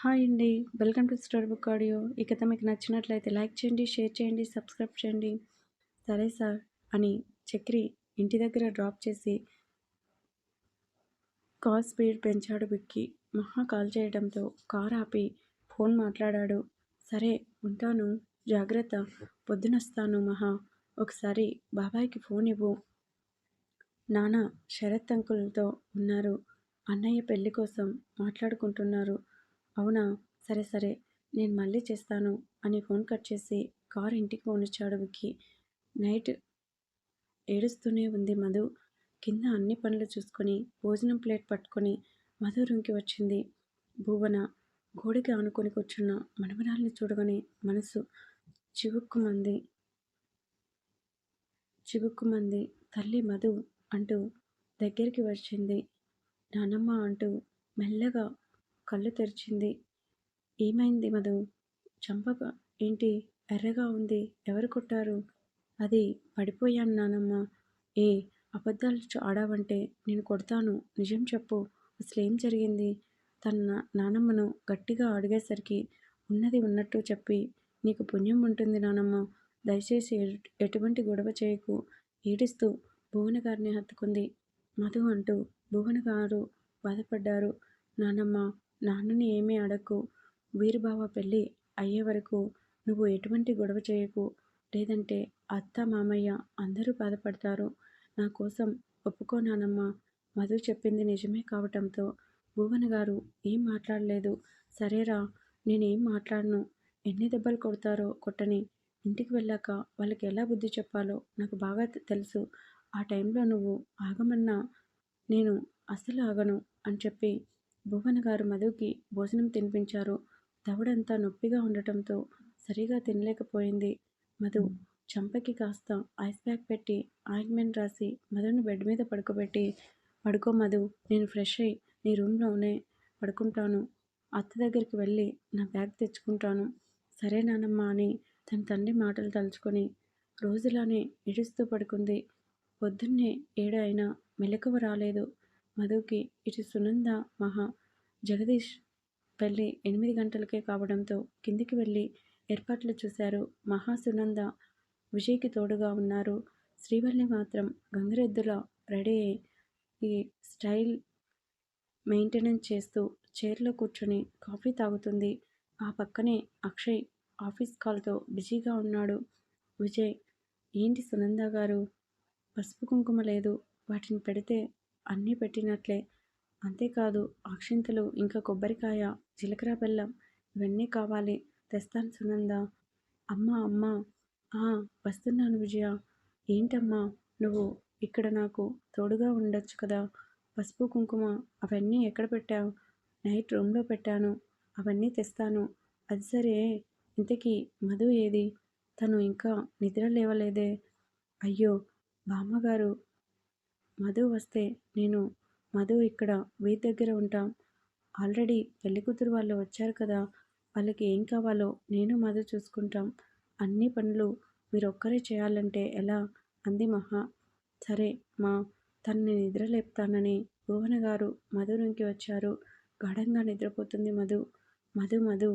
Hi అండి. Welcome to story book audio. ఈ కథ మీకు నచ్చినట్లయితే లైక్ చేయండి షేర్ చేయండి సబ్స్క్రైబ్ చేయండి. సరే సార్ అని చక్రి ఇంటి దగ్గర డ్రాప్ చేసి కార్ స్పీడ్ పెంచాడు బిక్కి. మహా కాల్ చేయడంతో కార్ ఆపి ఫోన్ మాట్లాడాడు. సరే ఉంటాను. జాగ్రత్త. పొద్దునొస్తాను మహా. ఒకసారి బాబాయ్కి ఫోన్ ఇవ్వు. నాన్న శరత్ అంకుల్తో ఉన్నారు. అన్నయ్య పెళ్ళి కోసం మాట్లాడుకుంటున్నారు. అవునా? సరే సరే. నేను మళ్ళీ చేస్తాను అని ఫోన్ కట్ చేసి కార్ ఇంటికి పోనిచ్చాడు విక్కీ. నైట్ ఏడుస్తూనే ఉంది మధు. కింద అన్ని పనులు చూసుకొని భోజనం ప్లేట్ పట్టుకొని మధు రూమ్కి వచ్చింది. భువన గోడికి ఆనుకొని కూర్చున్న మనమరాల్ని చూడగానే మనసు చివుక్కుమంది. చివుక్కుమంది. తల్లి మధు అంటూ దగ్గరికి వచ్చింది. నానమ్మ అంటూ మెల్లగా కళ్ళు తెరిచింది. ఏమైంది మధు? చంపక ఏంటి? ఎర్రగా ఉంది. ఎవరు కొట్టారు? అది పడిపోయాను నానమ్మ. ఏ అబద్ధాలు ఆడావంటే నేను కొడతాను. నిజం చెప్పు. అసలు ఏం జరిగింది? తన నానమ్మను గట్టిగా అడిగేసరికి ఉన్నది ఉన్నట్టు చెప్పి నీకు పుణ్యం ఉంటుంది నానమ్మ. దయచేసి ఎటువంటి గొడవ చేయకు. ఏడుస్తూ భువన గారిని హత్తుకుంది. మధు అంటూ భువన గారు బాధపడ్డారు. నానమ్మ నాన్నని ఏమీ అడగకు వీరుబావ పెళ్ళి అయ్యే వరకు నువ్వు ఎటువంటి గొడవ చేయకు. లేదంటే అత్త మామయ్య అందరూ బాధపడతారు. నా కోసం ఒప్పుకోనానమ్మా మధు చెప్పింది నిజమే కావటంతో భువన గారు ఏం మాట్లాడలేదు. సరేరా నేనేం మాట్లాడను. ఎన్ని దెబ్బలు కొడతారో కొట్టని. ఇంటికి వెళ్ళాక వాళ్ళకి ఎలా బుద్ధి చెప్పాలో నాకు బాగా తెలుసు. ఆ టైంలో నువ్వు ఆగమన్నా నేను అసలు ఆగను అని చెప్పి భువన్ గారు మధుకి భోజనం తినిపించారు. దవడంతా నొప్పిగా ఉండటంతో సరిగా తినలేకపోయింది మధు. చంపకి కాస్త ఐస్ ప్యాక్ పెట్టి ఆయింట్మెంట్ రాసి మధుని బెడ్ మీద పడుకోబెట్టి పడుకో మధు నేను ఫ్రెష్ అయ్యి నీ రూమ్లోనే పడుకుంటాను. అత్త దగ్గరికి వెళ్ళి నా బ్యాగ్ తెచ్చుకుంటాను. సరే నానమ్మ అని తన తండ్రి మాటలు తలుచుకొని రోజులానే ఇడుస్తూ పడుకుంది. పొద్దున్నే ఏడు అయినా మెలకువ రాలేదు. మధుకి ఇటు సునంద మహా జగదీష్ పెళ్ళి ఎనిమిది గంటలకే కావడంతో కిందికి వెళ్ళి ఏర్పాట్లు చూశారు మహా సునంద విజయ్కి తోడుగా ఉన్నారు. శ్రీవల్లి మాత్రం గంగిరెద్దుల రెడీ అయ్యి ఈ స్టైల్ మెయింటెనెన్స్ చేస్తూ చైర్లో కూర్చొని కాఫీ తాగుతుంది. ఆ పక్కనే అక్షయ్ ఆఫీస్ కాల్తో బిజీగా ఉన్నాడు. విజయ్ ఏంటి సునంద గారు? పసుపు కుంకుమ లేదు. వాటిని పెడితే అన్నీ పెట్టినట్లే. అంతేకాదు అక్షింతలు ఇంకా కొబ్బరికాయ జీలకర్ర బెల్లం ఇవన్నీ కావాలి. తెస్తాను సునంద. అమ్మ అమ్మ. వస్తున్నాను విజయ. ఏంటమ్మా నువ్వు ఇక్కడ నాకు తోడుగా ఉండొచ్చు కదా. పసుపు కుంకుమ అవన్నీ ఎక్కడ పెట్టావు? నైట్ రూమ్లో పెట్టాను. అవన్నీ తెస్తాను. అది సరే. ఇంతకీ మధు ఏది? తను ఇంకా నిద్ర లేవలేదే. అయ్యో బామ్మగారు. మధు వస్తే నేను మధు ఇక్కడ వీధి దగ్గర ఉంటాం. ఆల్రెడీ పెళ్ళికూతురు వాళ్ళు వచ్చారు కదా. వాళ్ళకి ఏం కావాలో నేను మధు చూసుకుంటాం. అన్ని పనులు మీరు ఒక్కరే చేయాలంటే ఎలా? అంది మహా. సరే మా తనని నిద్రలేపుతానని భువన గారు మధు నుంచి వచ్చారు. గాఢంగా నిద్రపోతుంది మధు. మధు మధు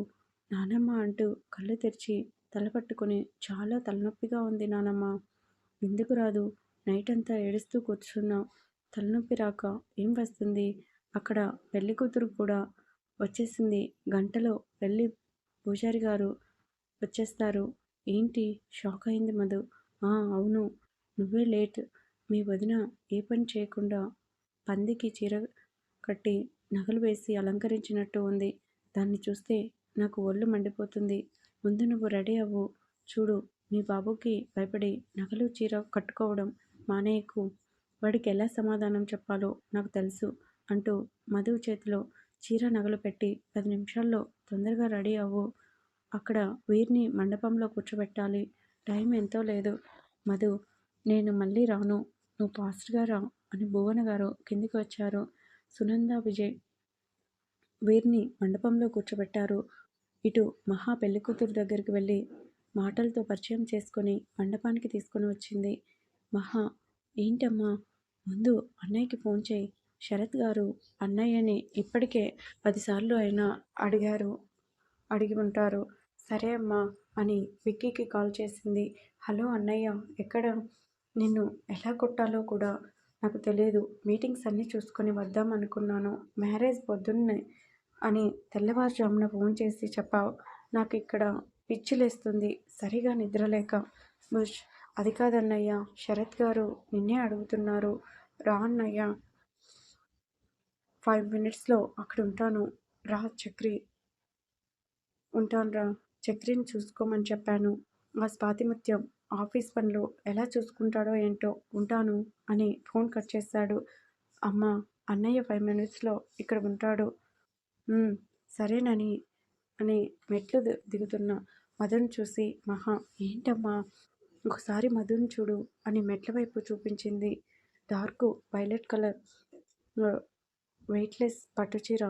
నానమ్మ అంటూ కళ్ళు తెరిచి తలపట్టుకుని చాలా తలనొప్పిగా ఉంది నానమ్మ. ఎందుకు రాదు? నైట్ అంతా ఏడుస్తూ కూర్చున్నావు తలనొప్పి రాక ఏం వస్తుంది? అక్కడ పెళ్ళి కూతురు కూడా వచ్చేసింది. గంటలో పెళ్ళి పూజారి గారు వచ్చేస్తారు. ఏంటి? షాక్ అయింది మధు. అవును. నువ్వే లేట్. మీ వదిన ఏ పని చేయకుండా పందికి చీర కట్టి నగలు వేసి అలంకరించినట్టు ఉంది. దాన్ని చూస్తే నాకు ఒళ్ళు మండిపోతుంది. ముందు నువ్వు రెడీ అవ్వు. చూడు మీ బాబుకి భయపడి నగలు చీర కట్టుకోవడం మానేయకు. వాడికి ఎలా సమాధానం చెప్పాలో నాకు తెలుసు అంటూ మధు చేతిలో చీర నగలు పెట్టి పది నిమిషాల్లో తొందరగా రెడీ అవ్వు. అక్కడ వీరిని మండపంలో కూర్చోబెట్టాలి. టైం ఎంతో లేదు. మధు నేను మళ్ళీ రాను. నువ్వు ఫాస్ట్గా రా అని భువన గారు కిందికి వచ్చారు. సునంద విజయ్ వీరిని మండపంలో కూర్చోబెట్టారు. ఇటు మహా పెళ్ళికూతురు దగ్గరికి వెళ్ళి మాటలతో పరిచయం చేసుకొని మండపానికి తీసుకొని వచ్చింది. మహా ఏంటమ్మా? ముందు అన్నయ్యకి ఫోన్ చేయి. శరత్ గారు అన్నయ్యని ఇప్పటికే పదిసార్లు అయినా అడిగారు. అడిగి ఉంటారు. సరే అమ్మా అని విక్కీకి కాల్ చేసింది. హలో అన్నయ్య ఎక్కడ? నిన్ను ఎలా కొట్టాలో కూడా నాకు తెలియదు. మీటింగ్స్ అన్నీ చూసుకొని వద్దాం అనుకున్నాను. మ్యారేజ్ పొద్దున్నే అని తెల్లవారుజామున ఫోన్ చేసి చెప్పావు. నాకు ఇక్కడ పిచ్చిలేస్తుంది సరిగా నిద్రలేక బుష్ అది కాదన్నయ్య శరత్ గారు నిన్నే అడుగుతున్నారు. రా అన్నయ్య. ఫైవ్ మినిట్స్లో అక్కడ ఉంటాను. రా చక్రి. ఉంటాను రా చక్రిని చూసుకోమని చెప్పాను. ఆ స్వాతిమత్యం ఆఫీస్ పనులు ఎలా చూసుకుంటాడో ఏంటో ఉంటాను అని ఫోన్ కట్ చేశాడు అమ్మ అన్నయ్య ఫైవ్ మినిట్స్లో ఇక్కడ ఉంటాడు. సరేనని అని మెట్లు దిగుతున్న మదన్ చూసి మహా ఏంటమ్మా? ఒకసారి మధుని చూడు అని మెట్ల వైపు చూపించింది డార్క్ వైలెట్ కలర్ వెయిట్లెస్ పట్టుచీర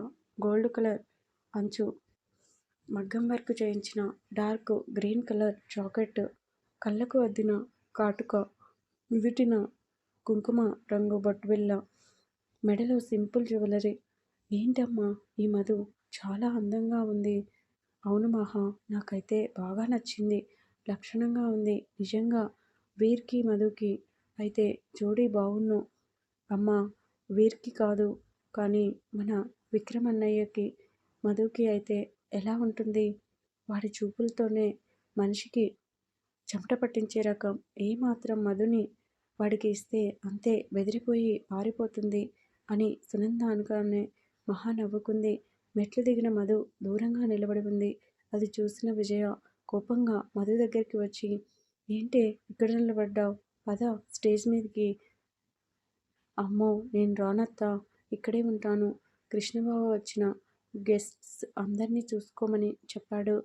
గోల్డ్ కలర్ అంచు. మగ్గం వర్క్ చేయించిన డార్క్ గ్రీన్ కలర్ జాకెట్ కళ్ళకు అద్దిన కాటుక నుదుటిన కుంకుమ రంగు బొట్టుబిల్ల మెడలో సింపుల్ జ్యువెలరీ. ఏంటమ్మా ఈ మధు? చాలా అందంగా ఉంది. అవును మహా నాకైతే బాగా నచ్చింది. లక్షణంగా ఉంది. నిజంగా వీర్కి మధుకి అయితే జోడీ బాగున్ను అమ్మ వీర్కి కాదు. కానీ మన విక్రమన్నయ్యకి మధుకి అయితే ఎలా ఉంటుంది? వాడి చూపులతోనే మనిషికి చెమట పట్టించే రకం. ఏమాత్రం మధుని వాడికి ఇస్తే అంతే బెదిరిపోయి పారిపోతుంది అని సునంద అనగానే మహా నవ్వుకుంది. మెట్లు దిగిన మధు దూరంగా నిలబడి ఉంది. అది చూసిన విజయ కోపంగా మధు దగ్గరికి వచ్చి ఏంటి ఇక్కడ నిలబడ్డావు? పద స్టేజ్ మీదకి. అమ్మో నేను రానత్తా ఇక్కడే ఉంటాను. కృష్ణబాబు వచ్చిన గెస్ట్స్ అందరినీ చూసుకోమని చెప్పాడు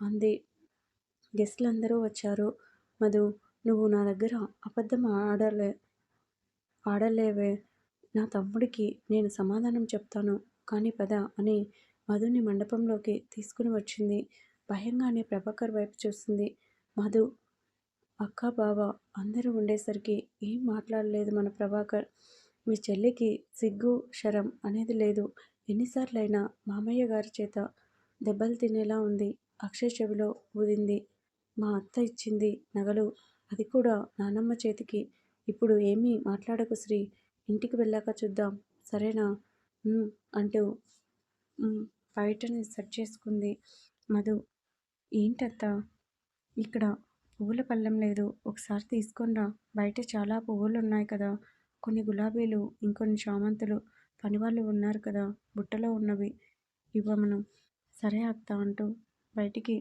అంది. గెస్ట్లు అందరూ వచ్చారు. మధు నువ్వు నా దగ్గర అబద్ధం ఆడలే ఆడలేవే. నా తమ్ముడికి నేను సమాధానం చెప్తాను. కానీ పద అని మధుని మండపంలోకి తీసుకుని వచ్చింది. భయంగానే ప్రభాకర్ వైపు చూస్తుంది. మధు అక్క బావ అందరూ ఉండేసరికి ఏం మాట్లాడలేదు మన ప్రభాకర్. మీ చెల్లికి సిగ్గు శరం అనేది లేదు. ఎన్నిసార్లైనా మామయ్య గారి చేత దెబ్బలు తినేలా ఉంది. అక్షయ్ చెవిలో ఊదింది. మా అత్త ఇచ్చింది నగలు. అది కూడా నానమ్మ చేతికి. ఇప్పుడు ఏమీ మాట్లాడకు శ్రీ. ఇంటికి వెళ్ళాక చూద్దాం. సరేనా? అంటూ బయటని సెట్ చేసుకుంది. మధు ఏంటత్త? ఇక్కడ పువ్వుల పళ్ళెం లేదు. ఒకసారి తీసుకొనిరా బయట చాలా పువ్వులు ఉన్నాయి కదా. కొన్ని గులాబీలు ఇంకొన్ని చామంతులు. పనివాళ్ళు ఉన్నారు కదా. బుట్టలో ఉన్నవి. ఇవ్వమను సరే అత్త అంటూ బయటికి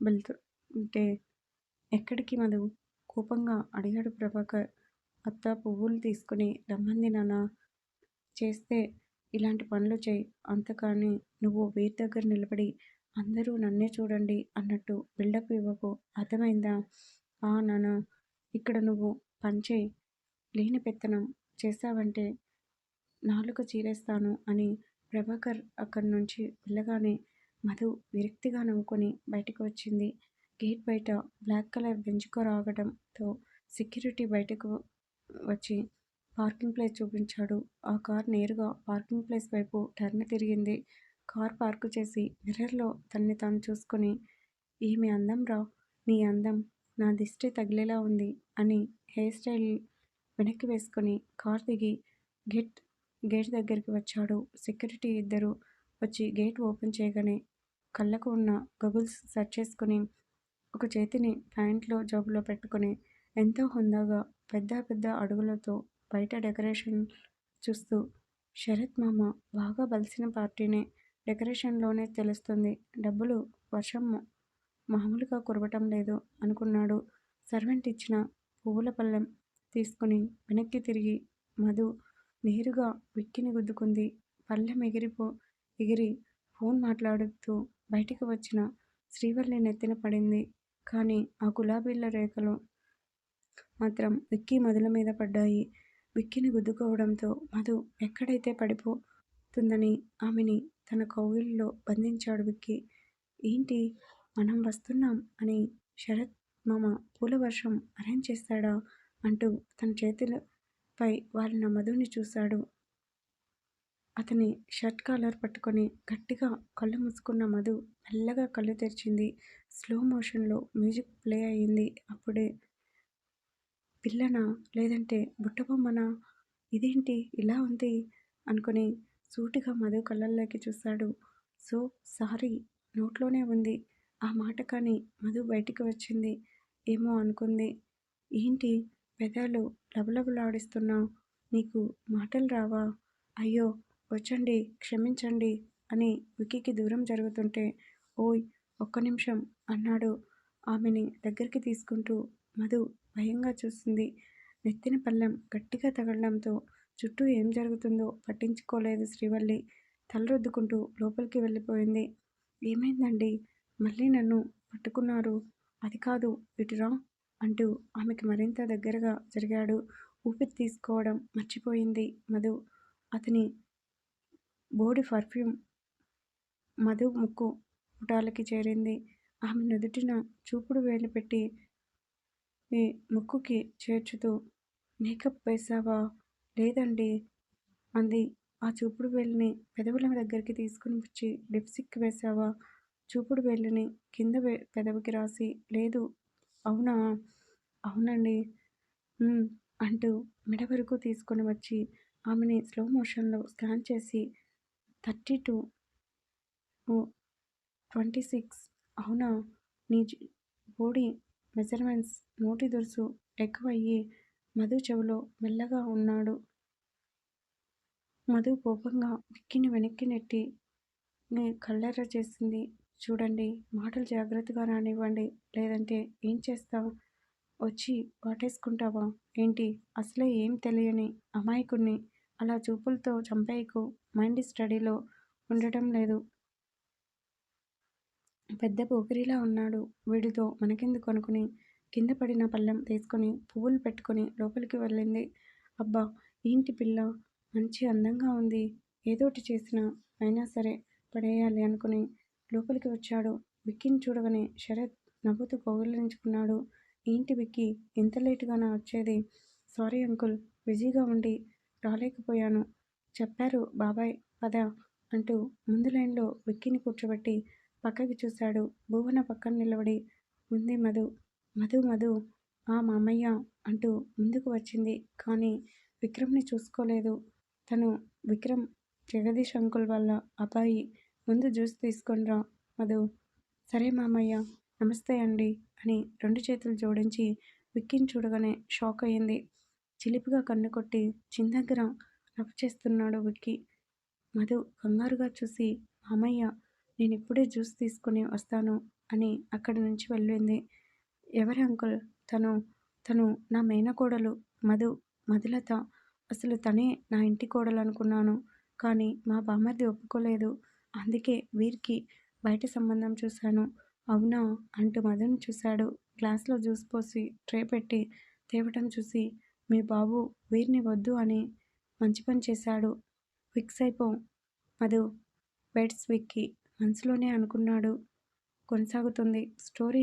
వెళ్తుంటే ఎక్కడికి మధు? కోపంగా అడిగాడు ప్రభాకర్. అత్త పువ్వులు తీసుకుని రమ్మంది నాన్న. చేస్తే ఇలాంటి పనులు చేయి. అంతకాని నువ్వు వీరి దగ్గర నిలబడి అందరూ నన్నే చూడండి అన్నట్టు బిల్డప్ ఇవ్వకు. అర్థమైందా? ఆ నాన్న. ఇక్కడ నువ్వు పంచే లేని పెత్తనం చేశావంటే నాలుక చీరేస్తాను అని ప్రభాకర్ అక్కడి నుంచి వెళ్ళగానే మధు విరక్తిగా నవ్వుకొని బయటకు వచ్చింది. గేట్ బయట బ్లాక్ కలర్ బెంచ్ రావడంతో సెక్యూరిటీ బయటకు వచ్చి పార్కింగ్ ప్లేస్ చూపించాడు. ఆ కార్ నేరుగా పార్కింగ్ ప్లేస్ వైపు టర్న్ తిరిగింది. కార్ పార్కు చేసి మిర్రర్లో తన్ని తాను చూసుకొని ఈమె అందం రా నీ అందం నా దిష్టి తగిలేలా ఉంది అని హెయిర్ స్టైల్ వెనక్కి వేసుకొని కార్ దిగి గేట్ గేట్ దగ్గరికి వచ్చాడు. సెక్యూరిటీ ఇద్దరు వచ్చి గేట్ ఓపెన్ చేయగానే కళ్ళకు ఉన్న గగుల్స్ సెట్ చేసుకుని ఒక చేతిని ప్యాంట్లో జాబులో పెట్టుకొని ఎంతో హుందాగా పెద్ద పెద్ద అడుగులతో బయట డెకరేషన్ చూస్తూ శరత్ మామ బాగా బలిసిన పార్టీనే డెకరేషన్లోనే తెలుస్తుంది. డబ్బులు వర్షం మామూలుగా కురవటం లేదు అనుకున్నాడు. సర్వెంట్ ఇచ్చిన పువ్వుల పళ్ళెం తీసుకుని వెనక్కి తిరిగి మధు నేరుగా విక్కిని గుద్దుకుంది. పళ్ళెం ఎగిరిపో ఎగిరి ఫోన్ మాట్లాడుతూ బయటికి వచ్చిన శ్రీవల్లి నెత్తిన పడింది. కానీ ఆ గులాబీల రేఖలు మాత్రం విక్కీ మధుల మీద పడ్డాయి. విక్కిని గుద్దుకోవడంతో మధు ఎక్కడైతే పడిపో వస్తుందని ఆమెని తన కౌగిలిలో బంధించాడు విక్కీ ఏంటి మనం వస్తున్నాం అని శరత్ మామ పూల వర్షం అరేంజ్ చేస్తాడా అంటూ తన చేతులపై వారిన మధుని చూశాడు అతని షర్ట్ కాలర్ పట్టుకొని గట్టిగా కళ్ళు మూసుకున్న మధు మెల్లగా కళ్ళు తెరిచింది. స్లో మోషన్లో మ్యూజిక్ ప్లే అయింది. అప్పుడే పిల్లనా లేదంటే బుట్టబొమ్మనా? ఇదేంటి ఇలా ఉంది? అనుకుని సూటిగా మధు కళ్ళల్లోకి చూశాడు. సో సారీ నోట్లోనే ఉంది ఆ మాట కానీ మధు బయటికి వచ్చింది. ఏమో అనుకుంది. ఏంటి పెదాలు లబలబలాడిస్తున్నావు నీకు మాటలు రావా? అయ్యో వచ్చండి క్షమించండి అని వికీకి దూరం జరుగుతుంటే ఓయ్ ఒక్క నిమిషం అన్నాడు ఆమెని దగ్గరికి తీసుకుంటూ. మధు భయంగా చూసింది. నెత్తిన పళ్ళెం గట్టిగా తగలడంతో చుట్టూ ఏం జరుగుతుందో పట్టించుకోలేదు శ్రీవల్లి. తలరుద్దుకుంటూ లోపలికి వెళ్ళిపోయింది. ఏమైందండి మళ్ళీ నన్ను పట్టుకున్నారు. అది కాదు ఇటురా అంటూ ఆమెకి మరింత దగ్గరగా జరిగాడు. ఊపిరి తీసుకోవడం మర్చిపోయింది మధు. అతని బోడి పర్ఫ్యూమ్ మధు ముక్కు పుటాలకి చేరింది. ఆమె నుదుటిన చూపుడు వేలు పెట్టి ముక్కుకి చేర్చుతూ మేకప్ వేసావా లేదండి అంది ఆ చూపుడు వేలుని పెదవుల దగ్గరికి తీసుకుని వచ్చి లిప్స్టిక్ వేశావా? చూపుడు వేలుని కింద పెదవికి రాసి లేదు అవునా? అవునండి అంటూ మెడ వరకు తీసుకొని వచ్చి ఆమెని స్లో మోషన్లో స్కాన్ చేసి థర్టీ టూ ట్వంటీ సిక్స్ అవునా? నీ బోడీ మెజర్మెంట్స్ నోటి దురుసు ఎక్కువ అయ్యి మధు చెవిలో మెల్లగా ఉన్నాడు మధు కోపంగా విక్కిని వెనక్కి నెట్టి కళ్ళెర్ర చేసింది. చూడండి మాటలు జాగ్రత్తగా రానివ్వండి. లేదంటే ఏం చేస్తావు వచ్చి వాటేసుకుంటావా ఏంటి? అసలే ఏం తెలియని అమాయకుణ్ణి అలా చూపులతో చంపేయకు మైండ్ స్టడీలో ఉండటం లేదు. పెద్ద పోకిరిలా ఉన్నాడు. వీడితో మనకెందుకు అనుకుని కింద పడిన పళ్ళెం తీసుకొని పువ్వులు పెట్టుకొని లోపలికి వెళ్ళింది. అబ్బా ఏంటి పిల్ల మంచి అందంగా ఉంది. ఏదోటి చేసినా అయినా సరే పడేయాలి అనుకుని లోపలికి వచ్చాడు. బిక్కిని చూడగానే శరత్ నవ్వుతూ కౌగిలించుకున్నాడు. ఏంటి బిక్కి ఇంత లేటుగానా వచ్చేది? సారీ అంకుల్ బిజీగా ఉండి రాలేకపోయాను. చెప్పారు బాబాయ్ పద అంటూ ముందు లైన్లో విక్కిని కూర్చోబెట్టి పక్కకి చూశాడు. భువన పక్కన నిలబడి ఉంది మధు. మధు మధు ఆ మామయ్య అంటూ ముందుకు వచ్చింది. కానీ విక్రమ్ని చూసుకోలేదు. తను విక్రమ్ జగదీష్ అంకుల్ వల్ల అబ్బాయి. ముందు జ్యూస్ తీసుకొనిరా మధు. సరే మామయ్య. నమస్తే అండి అని రెండు చేతులు జోడించి విక్కిని చూడగానే షాక్ అయింది. చిలిపిగా కన్ను కొట్టి చిందగ్గర దగ్గర చేస్తున్నాడు విక్కి మధు కంగారుగా చూసి మామయ్య నేనిప్పుడే జ్యూస్ తీసుకొని వస్తాను అని అక్కడి నుంచి వెళ్ళింది. ఎవరి అంకుల్ తను? తను నా మేనకోడలు మధు మధులత. అసలు తనే నా ఇంటి కోడలు అనుకున్నాను కానీ మా బామ్మర్ది ఒప్పుకోలేదు. అందుకే వీరికి బయట సంబంధం చూశాను. అవునా అంటూ మధుని చూశాడు. గ్లాస్లో జ్యూస్ పోసి ట్రే పెట్టి తేవటం చూసి మీ బాబు వీరిని వద్దు అని మంచి పని చేశాడు. ఫిక్స్ అయిపో మధు బెడ్స్ విక్కి మనసులోనే అనుకున్నాడు. కొనసాగుతుంది స్టోరీ